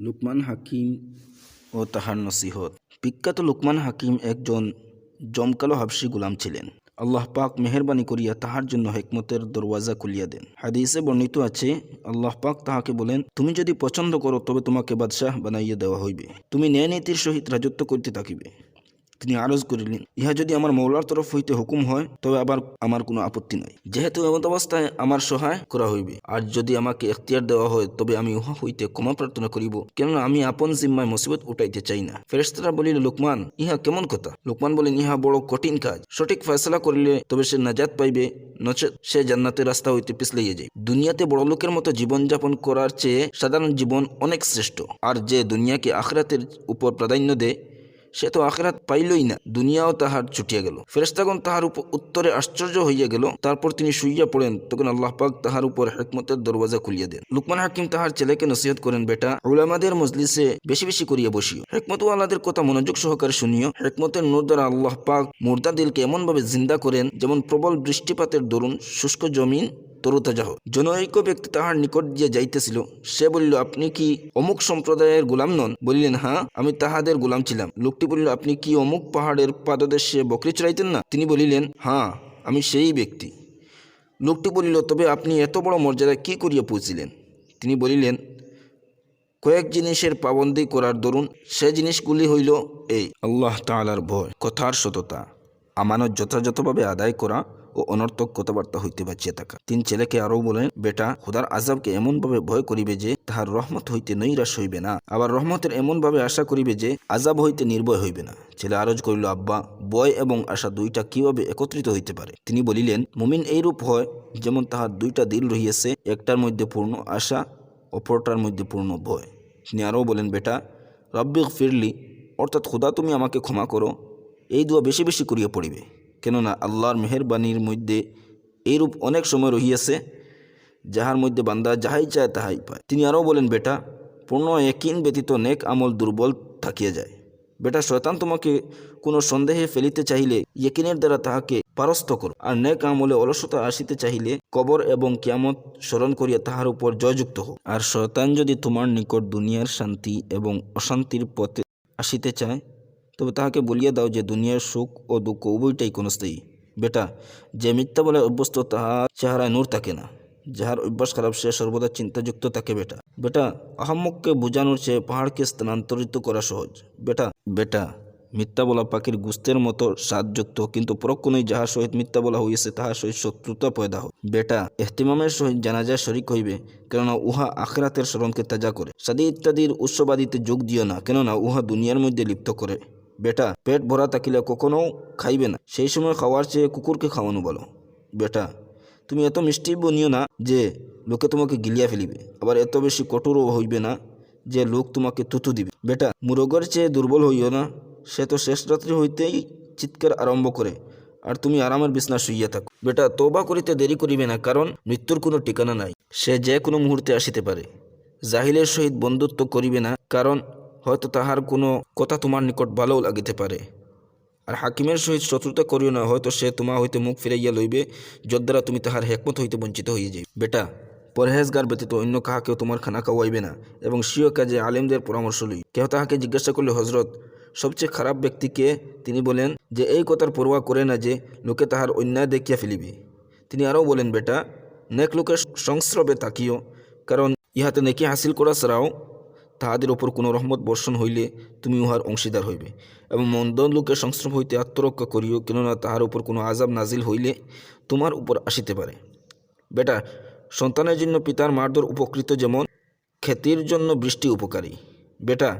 লুকমান হাকিম ও তাহার নসিহত। বিখ্যাত লুকমান হাকিম একজন জমকালো হাবসি গুলাম ছিলেন। আল্লাহ পাক মেহরবানি করিয়া তাহার জন্য হেকমতের দরওয়াজা খুলিয়া দেন। হাদিসে বর্ণিত আছে, আল্লাহ পাক তাহাকে বলেন, তুমি যদি পছন্দ করো, তবে তোমাকে বাদশাহ বানাইয়া দেওয়া হইবে। তুমি ন্যায় নীতির সহিত রাজত্ব করিতে থাকিবে। তিনি আরজ করিলেন, ইহা যদি আমার মৌলার তরফ হইতে হুকুম হয়, তবে আবার আমার কোনো আপত্তি নাই। যেহেতু এমত অবস্থায় আমার সহায় করা হইবে, আর যদি আমাকে এখতিয়ার দেওয়া হয়, তবে আমি উহা হইতে ক্ষমা প্রার্থনা করিব, কেননা আমি আপন জিম্মায় মুসিবত উঠাইতে চাই না। ফেরেস্তারা বলিল, লোকমান, ইহা কেমন কথা? লোকমান বলেন ইহা বড় কঠিন কাজ। সঠিক ফয়সলা করিলে তবে সে নাজাত পাইবে নচেত সে জান্নাতের রাস্তা হইতে পিছলাইয়া যায়। দুনিয়াতে বড় লোকের মতো জীবনযাপন করার চেয়ে সাধারণ জীবন অনেক শ্রেষ্ঠ। আর যে দুনিয়াকে আখরাতের উপর প্রাধান্য দেয় সে তো আখেরাত পাইলই না, দুনিয়াও তাহার ছুটিয়া গেল। ফেরেস্তাগণ তাহার উপর উত্তরে আশ্চর্য হইয়া গেল। তারপর তিনি শুইয়া পড়েন, তখন আল্লাহ পাক তাহার উপর হেকমতের দরওয়াজা খুলিয়া দেন। লুকমান হাকিম তাহার ছেলেকে নসিহত করেন, বেটা, উলামাদের মজলিসে বেশি বেশি করিয়া বসিও। হেকমত আল্লাদের কথা মনোযোগ সহকারে শুনিও। হেকমতের নূর দ্বারা আল্লাহ পাক মুর্দা দিলকে এমনভাবে জিন্দা করেন, যেমন প্রবল বৃষ্টিপাতের দরুন শুষ্ক জমিন তরুতাজা হোক জনৈক ব্যক্তি তাহার নিকট দিয়ে যাইতেছিল। সে বলিল, আপনি কি অমুক সম্প্রদায়ের গোলাম নন? বলিলেন হ্যাঁ আমি তাহাদের গোলাম ছিলাম। লোকটি বলিল, আপনি কি অমুক পাহাড়ের পাদদেশে বকরি চড়াইতেন না? তিনি বলিলেন হ্যাঁ আমি সেই ব্যক্তি। লোকটি বলিল, তবে আপনি এত বড় মর্যাদায় কি করিয়া পৌঁছিলেন? তিনি বলিলেন, কয়েক জিনিসের পাবন্দি করার দরুন, সে জিনিসগুলি হইল এই, আল্লাহ তাআলার ভয়, কথার সততা। আমানত যথাযথভাবে আদায় করা ও অনর্থক কথাবার্তা হইতে বাঁচিয়া থাকা। তিন ছেলেকে আরও বলেন, বেটা, খোদার আজাবকে এমনভাবে ভয় করিবে যে, তাহার রহমত হইতে নৈরাশ হইবে না। আবার রহমতের এমনভাবে আশা করিবে যে আজাব হইতে নির্ভয় হইবে না। ছেলে আরজ করিল, আব্বা বয় এবং আশা দুইটা কীভাবে একত্রিত হইতে পারে? তিনি বলিলেন, মুমিন এইরূপ হয়, যেমন তাহার দুইটা দিল রহিয়াছে, একটার মধ্যে পূর্ণ আশা, অপরটার মধ্যে পূর্ণ ভয়। তিনি আরও বলেন, বেটা রব্বিক ফিরলি অর্থাৎ খোদা তুমি আমাকে ক্ষমা করো, এই দুয়া বেশি বেশি করিয়া পড়িবে। কেননা আল্লাহর মেহেরবানির মধ্যে এইরূপ অনেক সময় রহিয়াছে, যাহার মধ্যে বান্দা যাহাই চায় তাহাই পায়। তিনি আরও বলেন, বেটা, পূর্ণ একিন ব্যতীত নেক আমল দুর্বল থাকিয়া যায়। বেটা, শয়তান তোমাকে কোনো সন্দেহে ফেলিতে চাহিলে ইয়েকিনের দ্বারা তাহাকে পারস্ত করো। আর নেক আমলে অলসতা আসিতে চাহিলে কবর এবং কিয়ামত স্মরণ করিয়া তাহার উপর জয়যুক্ত হোক আর শয়তান যদি তোমার নিকট দুনিয়ার শান্তি এবং অশান্তির পথে আসিতে চায় তবে তাহাকে বলিয়া দাও যে দুনিয়ার সুখ ও দুঃখ উভয়টাই ক্ষণস্থায়ী। বেটা, যে মিথ্যা বলে অভ্যস্ত তাহার চেহারায় নূর থাকে না। যাহার অভ্যাস খারাপ, সে সর্বদা চিন্তাযুক্ত থাকে বেটা। বেটা, আহম্মককে বোঝানোর চেয়ে পাহাড়কে স্থানান্তরিত করা সহজ। বেটা বেটা, মিথ্যা বলা পাখির গুস্তের মতো স্বাদযুক্ত, কিন্তু পরক্ষণেই যাহার সহিত মিথ্যা বলা হইয়াছে, তাহার সহিত শত্রুতা পয়দা হয়। বেটা, এহতিমামের সহিত জানাজায় শরিক হইবে, কেননা উহা আখরাতের স্মরণকে তাজা করে। সাদি ইত্যাদির উৎসবাদিতে যোগ দিও না, কেননা উহা দুনিয়ার মধ্যে লিপ্ত করে। বেটা, পেট ভরা থাকিলে কখনো খাইবে না। সেই সময় খাওয়ার চেয়ে কুকুরকে খাওয়ানো বলো বেটা, তুমি এত মিষ্টি বনিও না যে লোকে তোমাকে গিলিয়া ফেলিবে। আবার এত বেশি কঠোরও হইবে না যে লোক তোমাকে তুতু দিবে। বেটা, মুরগের চেয়ে দুর্বল হইও না। সে তো শেষ রাত্রি হইতেই চিৎকার আরম্ভ করে, আর তুমি আরামের বিছনা শুইয়া থাকো। বেটা তৌবা করিতে দেরি করিবে না, কারণ মৃত্যুর কোনো ঠিকানা নাই। সে যে কোনো মুহূর্তে আসিতে পারে। জাহিলের সহিত বন্ধুত্ব করিবে না, কারণ হয়তো তাহার কোনো কথা তোমার নিকট ভালোও লাগিতে পারে। আর হাকিমের সহিত শত্রুতা করিও না, হয়তো সে তোমা হইতে মুখ ফিরাইয়া লইবে, যদ্বারা তুমি তাহার হেকমত হইতে বঞ্চিত হইয়া যাইবে। বেটা, পরহেজগার ব্যতীত অন্য কাহাকেও তোমার খানা খাওয়াইবে না, এবং স্বীয় কাজে আলেমদের পরামর্শ লই। কেহ তাহাকে জিজ্ঞাসা করলে হজরত সবচেয়ে খারাপ ব্যক্তিকে তিনি বলেন যে, এই কথার পরোয়া করে না যে, লোকে তাহার অন্যায় দেখিয়া ফেলিবে। তিনি আরও বলেন, বেটা, নেক লোকের সংস্রবে তাকিও কারণ ইহাতে নেকি হাসিল করা ছাড়াও তাহাদের ওপর কোনো রহমত বর্ষণ হইলে তুমি উহার অংশীদার হইবে। এবং মন্দ লোকের সংস্রব হইতে আত্মরক্ষা করিও, কেননা তাহার উপর কোনো আজাব নাজিল হইলে তোমার উপর আসিতে পারে। বেটা, সন্তানের জন্য পিতার মারধর উপকৃত যেমন খ্যাতির জন্য বৃষ্টি উপকারী। বেটা,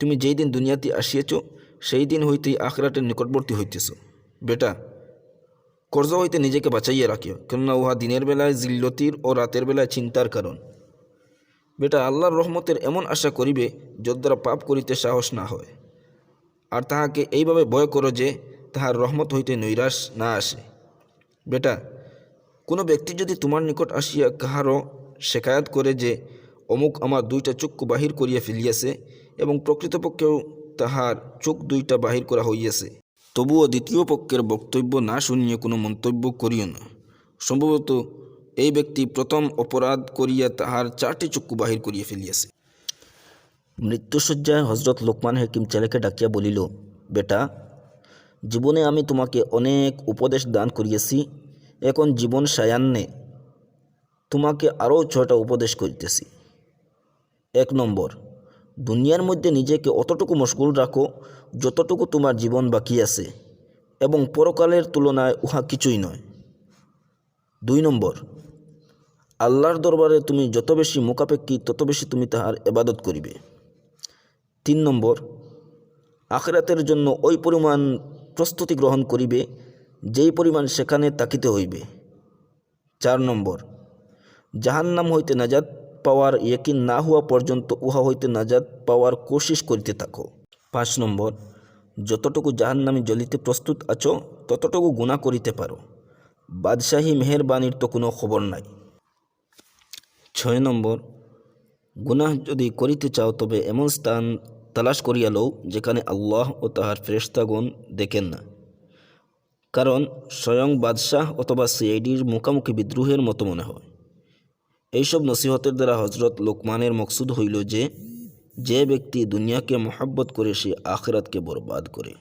তুমি যেই দিন দুনিয়াতে আসিয়াছ, সেই দিন হইতেই আখরাটের নিকটবর্তী হইতেছ। বেটা কর্জ হইতে নিজেকে বাঁচাইয়া রাখিও, কেননা উহা দিনের বেলায় জিল্লতির ও রাতের বেলায় চিন্তার কারণ। বেটা আল্লাহর রহমতের এমন আশা করিবে যদ্বারা পাপ করিতে সাহস না হয়। আর তাহাকে এইভাবে ভয় করো যে, তাহার রহমত হইতে নৈরাশ না আসে। বেটা, কোনো ব্যক্তি যদি তোমার নিকট আসিয়া কাহারও শেখায়াত করে যে, অমুক আমার দুইটা চক্ষু বাহির করিয়া ফেলিয়াছে এবং প্রকৃতপক্ষেও তাহার চোখ দুইটা বাহির করা হইয়াছে, তবুও দ্বিতীয় পক্ষের বক্তব্য না শুনিয়ে কোনো মন্তব্য করিও না। সম্ভবত এই ব্যক্তি প্রথম অপরাধ করিয়া তাহার চারটি চক্ষু বাহির করিয়া ফেলিয়াছে। মৃত্যুসজ্জায় হজরত লোকমান হাকিম ছেলেকে ডাকিয়া বলিল, বেটা, জীবনে আমি তোমাকে অনেক উপদেশ দান করিয়াছি, এখন জীবন সায়ান্নে তোমাকে আরও ছয়টা উপদেশ করিতেছি। এক নম্বর, দুনিয়ার মধ্যে নিজেকে অতটুকু মশগুল রাখো যতটুকু তোমার জীবন বাকি আছে এবং পরকালের তুলনায় উহা কিছুই নয়। দুই নম্বর, আল্লাহর দরবারে তুমি যত বেশি মোকাপেক্ষি তত বেশি তুমি তাহার এবাদত করিবে। তিন নম্বর, আখরাতের জন্য ওই পরিমাণ প্রস্তুতি গ্রহণ করিবে, যেই পরিমাণ সেখানে তাকিতে হইবে। চার নম্বর, জাহান্নাম হইতে নাজাত পাওয়ার ইয়কিন না হওয়া পর্যন্ত উহা হইতে নাজাত পাওয়ার কোশিশ করিতে থাকো। পাঁচ নম্বর, যতটুকু জাহান্নামে জ্বলিতে প্রস্তুত আছো, ততটুকু গুণা করিতে পারো। বাদশাহী মেহেরবানির তো কোনো খবর নাই। ছয় নম্বর, গুনাহ যদি করিতে চাও তবে এমন স্থান তালাশ করিয়া লও যেখানে আল্লাহ ও তাহার ফেরেশতাগণ দেখেন না। কারণ স্বয়ং বাদশাহ অথবা সিআইডির মুখামুখি বিদ্রোহের মতো মনে হয়। এইসব নসিহতের দ্বারা হজরত লোকমানের মকসুদ হইল যে যে ব্যক্তি দুনিয়াকে মহাব্বত করে সে আখরাতকে বরবাদ করে।